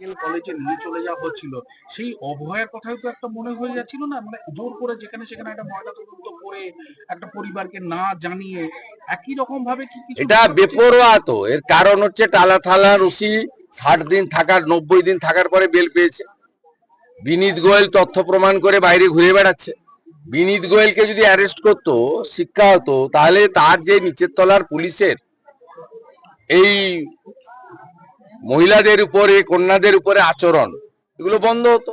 কলেজে নিয়ে চলে যাওয়া হচ্ছিল। সেই অভয়ের কথাই তো একটা মনে হয়ে যাচ্ছিল না? মানে জোর করে যেখানে সেখানে একটা ময়না তদন্ত করে একটা পরিবারকে না জানিয়ে একই রকম ভাবে কি কিছু এটা বেপরোয়া তো। এর কারণ হচ্ছে টালা থালা রুসি ষাট দিন থাকার নব্বই দিন থাকার পরে বেল পেয়েছে। বিনীত গোয়েল তথ্য প্রমাণ করে বাইরে ঘুরে বেড়াচ্ছে। বিনীত গোয়েলকে যদি অ্যারেস্ট করতো শিক্ষা হতো তাহলে তার যে নিচের তলার পুলিশের এই মহিলাদের উপরে, কন্যাদের উপরে আচরণ, এগুলো বন্ধ হতো।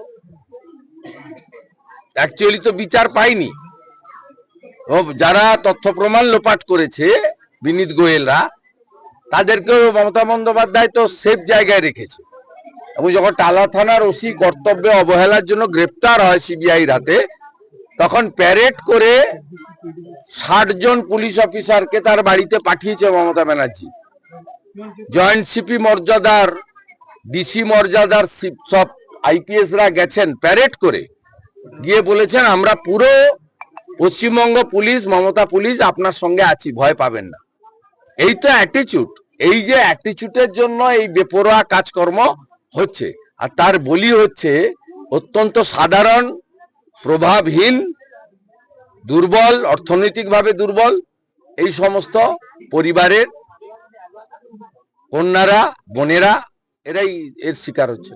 অ্যাকচুয়ালি তো বিচার পাইনি। যারা তথ্য প্রমাণ লোপাট করেছে, বিনীত গোয়েলরা, তাদেরকেও মমতা বন্দ্যোপাধ্যায় তো সেফ জায়গায় রেখেছে। এবং যখন টালা থানার ওসি কর্তব্যে অবহেলার জন্য গ্রেপ্তার হয় সিবিআই রাতে, তখন প্যারেড করে ষাট জন পুলিশ অফিসারকে তার বাড়িতে পাঠিয়েছে মমতা ব্যানার্জি। জয়েন্ট সিপি মর্যাদার, ডিসি মর্যাদার সব আইপিএস রা গেছেন প্যারেড করে। গিয়ে বলেছেন, আমরা পুরো পশ্চিমবঙ্গ পুলিশ, মমতা পুলিশ আপনার সঙ্গে আছি, ভয় পাবেন না। এই তো অ্যাটিচিউড এই যে অ্যাটিচিউডের জন্য এই বেপরোয়া কাজকর্ম হচ্ছে। আর তার বলি হচ্ছে, অত্যন্ত সাধারণ, প্রভাবহীন, দুর্বল, অর্থনৈতিকভাবে দুর্বল, এই সমস্ত পরিবারের কন্যারা বোনেরা এরাই এর শিকার হচ্ছে।